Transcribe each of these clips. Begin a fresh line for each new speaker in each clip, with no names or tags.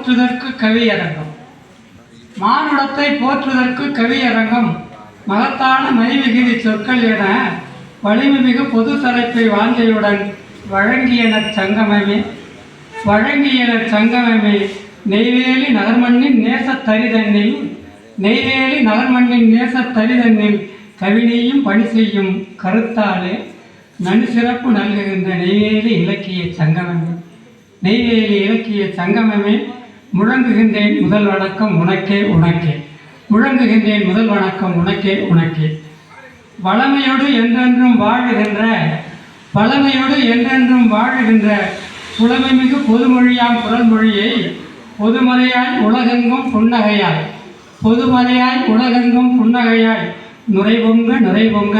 போற்றுதற்கு கவியரங்கம். மானுடத்தை போற்றுதற்கு கவியரங்கம். மகத்தான மைவிகிதி சொற்கள் என வலிமைமிகு பொது தலைப்பை வாஞ்சையுடன் வழங்கியனர் சங்கமமே. வழங்கியனர் சங்கமமே. நெய்வேலி நகர்மண்ணின் நேச தரிதண்ணில் நெய்வேலி நகர்மண்ணின் நேச தரிதண்ணில் கவினையும் பணி செய்யும் கருத்தாலே நன் சிறப்பு நல்குகின்ற நெய்வேலி இலக்கிய சங்கமமே. நெய்வேலி இலக்கிய சங்கமமே. முழங்குகின்றேன் முதல் வணக்கம் உனக்கே உனக்கே. முழங்குகின்றேன் முதல் வணக்கம் உனக்கே உனக்கே. வளமையோடு என்றென்றும் வாழுகின்ற பழமையோடு என்றென்றும் வாழுகின்ற புலமைமிகு பொதுமொழியாம் குரல்மொழியை பொதுமறையாய் உலகெங்கும் புன்னகையாய் பொதுமறையாய் உலகெங்கும் புன்னகையாய் நுரைபொங்க நுரைபொங்க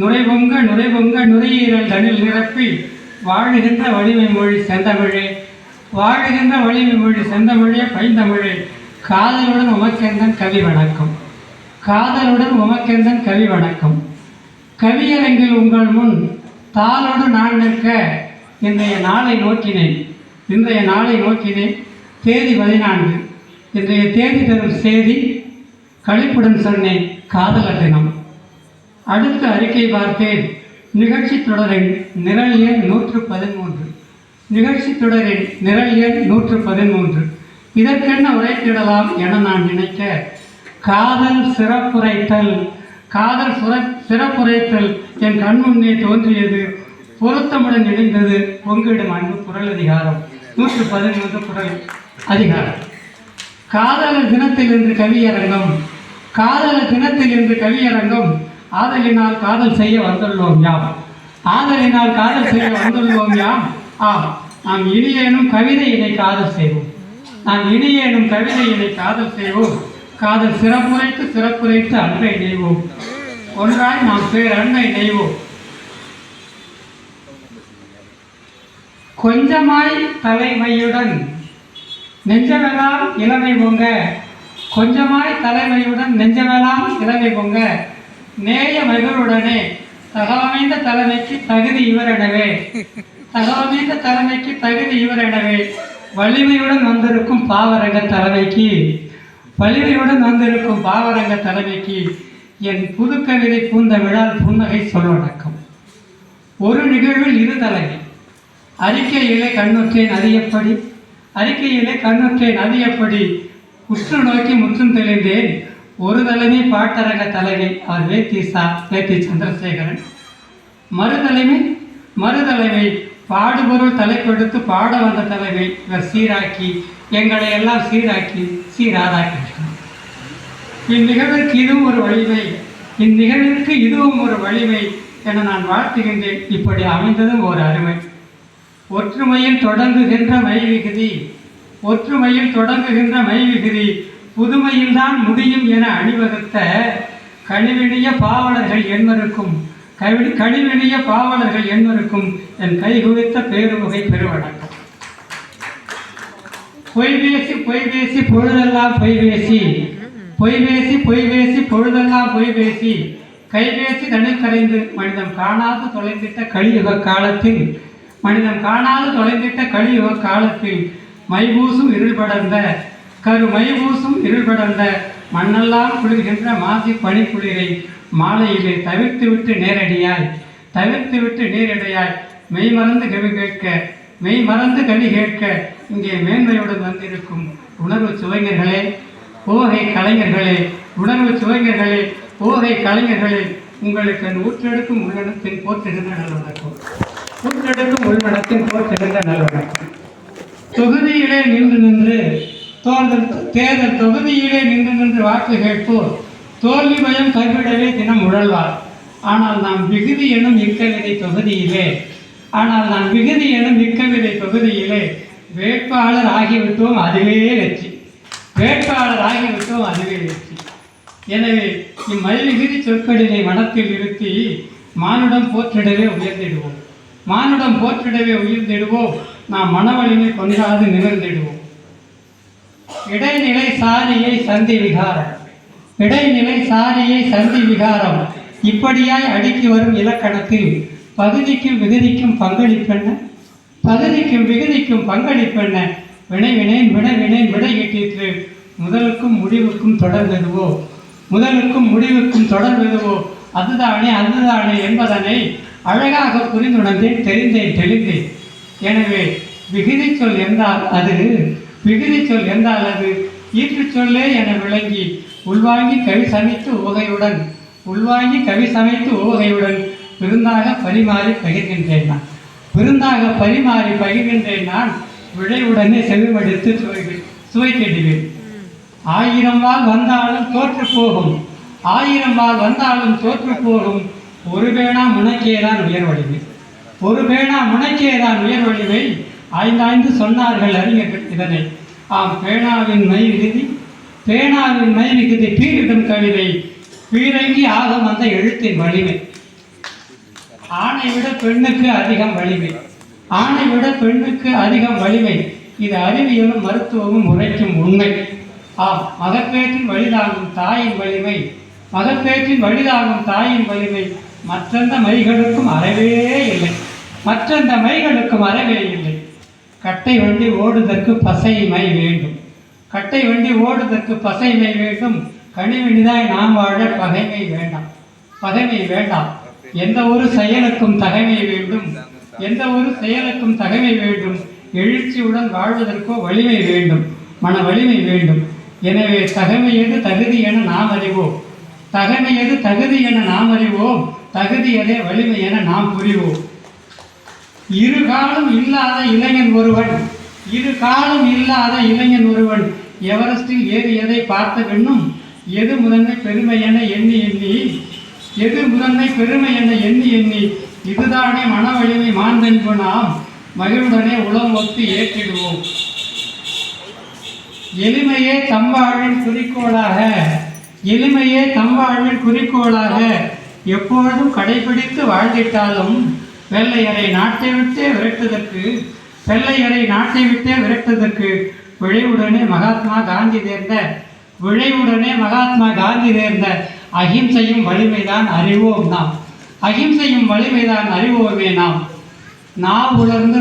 நுரைபொங்க நுரைபொங்க நுரையீரல் தனில் நிரப்பி வாழுகின்ற வலிமை மொழி செந்தமிழே. வாழுகின்ற வலிமை மொழி செந்தமிழே பைந்தமிழே காதலுடன் உமக்கெந்தன் கவி வணக்கம். காதலுடன் உமக்கெந்தன் கவி வணக்கம். கவியரங்கில் உங்கள் முன் தாளோடு நான் நிற்க இன்றைய நாளை நோக்கினேன். இன்றைய நாளை நோக்கினேன். தேதி பதினான்கு. இன்றைய தேதி தரும் செய்தி கழிப்புடன் சொன்னேன் காதலர் தினம். அடுத்த அறிக்கை பார்த்தேன். நிகழ்ச்சி தொடரின் நிரல் எண் நூற்று பதிமூன்று. நிகழ்ச்சி தொடரின் நிரல் எண் நூற்று பதிமூன்று. இதற்கென்ன உரைத்திடலாம் என நான் நினைக்க காதல் சிறப்புரைத்தல் காதல் சுர சிறப்புரைத்தல் என் கண்முன்னே தோன்றியது. பொருத்தமுடன் இணைந்தது பொங்கிடும் அன்பு குரல் அதிகாரம். நூற்று பதிமூன்று குரல் அதிகாரம். காதலர் தினத்தில் இன்று கவியரங்கம். காதலர் தினத்தில் இன்று கவியரங்கம். ஆதலினால் காதல் செய்ய வந்துள்ளோம் யாம். ஆதலினால் காதல் செய்ய வந்துள்ளோம் யாம். ஆம் நாம் இனியேனும் கவிதையினை காதல் செய்வோம். நாம் இனியேனும் கவிதையினை காதல் செய்வோம். காதல் சிறப்புரைத்து சிறப்புரைத்து அன்பை நெய்வோம். ஒன்றாய் நாம் பேர் அன்பை நெய்வோம். கொஞ்சமாய் தலைமையுடன் நெஞ்சமெல்லாம் இளமை பொங்க. கொஞ்சமாய் தலைமையுடன் நெஞ்சமெல்லாம் இளமை பொங்க. நேய மகளுடனே தகவமைந்த தலைமைக்கு தகுதி இவரெனவே. தகவமைந்த தலைமைக்கு தகுதி இவரெனவே வலிமையுடன் வந்திருக்கும் பாவரங்க தலைமைக்கு வலிமையுடன் வந்திருக்கும் பாவரங்க தலைமைக்கு என் புது கவிதை பூந்த விழால் புன்னகை சொல்லடக்கம் ஒரு நிகழ்வில் இரு தலைமை. அறிக்கையிலே கண்ணுற்றேன் அதிகப்படி அறிக்கையிலே கண்ணுற்றேன் அதிகப்படி உற்று நோக்கி முற்றும் தெளிந்தேன். ஒரு தலைமை பாட்டரங்க தலைமை அவர் வேத்தி சா வேத்தி சந்திரசேகரன். மறுதலைமை மறுதலைமை பாடுபொருள் தலைப்பெடுத்து பாட வந்த தலைமை இவர் சீராக்கி எங்களை எல்லாம் சீராக்கி சீராதாக்கினார் இந்நிகழ்விற்கு இதுவும் ஒரு வலிமை. இந்நிகழ்விற்கு இதுவும் ஒரு வலிமை என நான் வாழ்த்துகின்றேன். இப்படி அமைந்ததும் ஒரு அருமை. ஒற்றுமையில் தொடங்குகின்ற மைவிகுதி ஒற்றுமையில் தொடங்குகின்ற மைவிகுதி புதுமையில்தான் முடியும் என அணிவகுத்த கழிவினிய பாவலர்கள் எண்மருக்கும் கவி கழிவினிய பாவலர்கள் எண்மருக்கும் என் கைகுவித்த பேருமுகை பெருவடக்கம் பொய் பேசி பொய் பேசி பொழுதெல்லாம் பொய் பேசி. பொய் பேசி பொய் பேசி பொழுதெல்லாம் பொய் பேசி. கைபேசி தனிக்கரைந்து மனிதன் காணாது தொலைந்திட்ட கலியுக காலத்தில். மனிதன் காணாது தொலைந்திட்ட கலியுக காலத்தில். மைபூசும் இருள் படர்ந்த கரு மைபூசும் இருள் படர்ந்த மண்ணெல்லாம் குளிர்கின்ற மாசி பனிக்குளிரை மாலையிலே தவிர்த்துவிட்டு நேரடியாய் தவிர்த்துவிட்டு நேரடியாய் மெய் மறந்து கவி கேட்க மெய் மறந்து கவி கேட்க இங்கே மேன்மையுடன் வந்திருக்கும் உணர்வு சுவைஞர்களே ஓகை கலைஞர்களே உணர்வு சுவைஞர்களே ஓகை கலைஞர்களே உங்களுக்கு ஊற்றெடுக்கும் உள்ளடத்தின் போற்றிருந்த நல்லவணக்கம் ஊற்றெடுக்கும் உள்ளடத்தின் போற்றிருந்த நல்லவணக்கம் தொகுதியிலே நின்று நின்று தோன்றல் தேர்தல் தொகுதியிலே நின்று நின்று வாக்கு கேட்போர் தோல்வி பயம் கைவிடவே தினம் உழல்வார். ஆனால் நாம் விகுதி எனும் இக்கவிதை தொகுதியிலே ஆனால் நான் மிகுதி எனும் இக்கவிதை தொகுதியிலே வேட்பாளர் ஆகிவிட்டோம் அதுவே வெற்றி. வேட்பாளர் ஆகிவிட்டோம் அதுவே வெற்றி. எனவே இம்மல்மிகுதி சொற்களினை மனத்தில் நிறுத்தி மானுடம் போற்றிடவே உயர்ந்திடுவோம். மானுடம் போற்றிடவே உயர்ந்திடுவோம். நாம் மனவலிமை கொண்டாது நிமிர்ந்திடுவோம் இடைநிலை சாரியை சந்தி விகாரம். இடைநிலை சாரியை சந்தி விகாரம். இப்படியாய் அடுக்கி வரும் இலக்கணத்தில் பகுதிக்கும் விகுதிக்கும் பங்களிப்பெண்ண பகுதிக்கும் விகுதிக்கும் பங்களிப்பெண்ண வினைவினேன் வினைவினேன் வினை வினேன் முதலுக்கும் முடிவுக்கும் தொடர்ந்ததுவோ? முதலுக்கும் முடிவுக்கும் தொடர்வதுவோ அதுதானே அதுதானே என்பதனை அழகாக புரிந்துணர்ந்தேன் தெரிந்தேன் தெளிந்தேன். எனவே விகுதி சொல் என்றால் அது? விகுதி சொல் என்றால் அது? ஈற்றுச் சொல்லே என விளங்கி உள்வாங்கி கவி சமைத்து உவகையுடன் உள்வாங்கி கவி சமைத்து உவகையுடன் விருந்தாக பரிமாறி பகிர்கின்றேன் நான். விருந்தாக பரிமாறி பகிர்கின்றேன் நான் விளைவுடனே செவிமடித்து சுவை சுவைத்திடுவேன் ஆயிரம் வாள் வந்தாலும் தோற்று போகும். ஆயிரம் வாள் வந்தாலும் தோற்று போகும். ஒரு பேனா முனக்கேதான் உயர் வலிமை. ஒரு பேனா முனக்கேதான் உயர் வலிமை. ஆய்ந்தாய்ந்து சொன்னார்கள் அறிஞர்கள் இதனை. ஆம் பேனாவின் மை விகுதி பேனாவின் மை விகுதி பீரிடும் கவிதை பீரங்கி ஆகம் அந்த எழுத்தின் வலிமை. ஆணை விட பெண்ணுக்கு அதிகம் வலிமை. ஆணை விட பெண்ணுக்கு அதிகம் வலிமை. இது அறிவியலும் மருத்துவமும் உரைக்கும் உண்மை. ஆம் மகப்பேற்றின் வழிதாங்கும் தாயின் வலிமை. மகப்பேற்றின் வழிதாங்கும் தாயின் வலிமை. மற்றெந்த மைகளுக்கும் அறவே இல்லை. மற்றெந்த மைகளுக்கும் அறவே இல்லை. கட்டை வண்டி ஓடுதற்கு பசை மை வேண்டும். கட்டை வண்டி ஓடுதற்கு பசை மை வேண்டும். கனிவெளிதாய் நாம் வாழ பகைமை வேண்டாம். பகைமை வேண்டாம். எந்த ஒரு செயலுக்கும் தகைமை வேண்டும். எந்த ஒரு செயலுக்கும் தகைமை வேண்டும். எழுச்சியுடன் வாழ்வதற்கோ வலிமை வேண்டும். மன வலிமை வேண்டும். எனவே தகைமை எது தகுதி என நாம் அறிவோம். தகைமை எது தகுதி என நாம் அறிவோம். தகுதி எதே வலிமை என நாம் புரிவோம். இரு காலம் இல்லாத இளைஞன் ஒருவன். இரு காலம் இல்லாத இளைஞன் ஒருவன். எவரெஸ்டில் ஏறியதை பார்த்த பின்னும் எது முதன்மை பெருமை என எண்ணி எண்ணி எது முதன்மை பெருமை என்ன எண்ணி எண்ணி இதுதானே மன வலிமை மாண்பென்பு நாம் மகிழ்வுடனே உளம் ஒத்து ஏற்றிடுவோம். எளிமையே தம்பாழின் குறிக்கோளாக எளிமையே தம்பாழின் குறிக்கோளாக எப்பொழுதும் கடைபிடித்து வாழ்ந்திட்டாலும் வெள்ளையரை நாட்டை விட்டே விரட்டுவதற்கு வெள்ளையரை நாட்டை விட்டே விரட்டுவதற்கு விழைவுடனே மகாத்மா காந்தி தேர்ந்த விழைவுடனே மகாத்மா காந்தி தேர்ந்த அகிம்சையும் வலிமைதான் அறிவோம் நாம். அகிம்சையும் வலிமைதான் அறிவோமே நாம். நாம் உணர்ந்து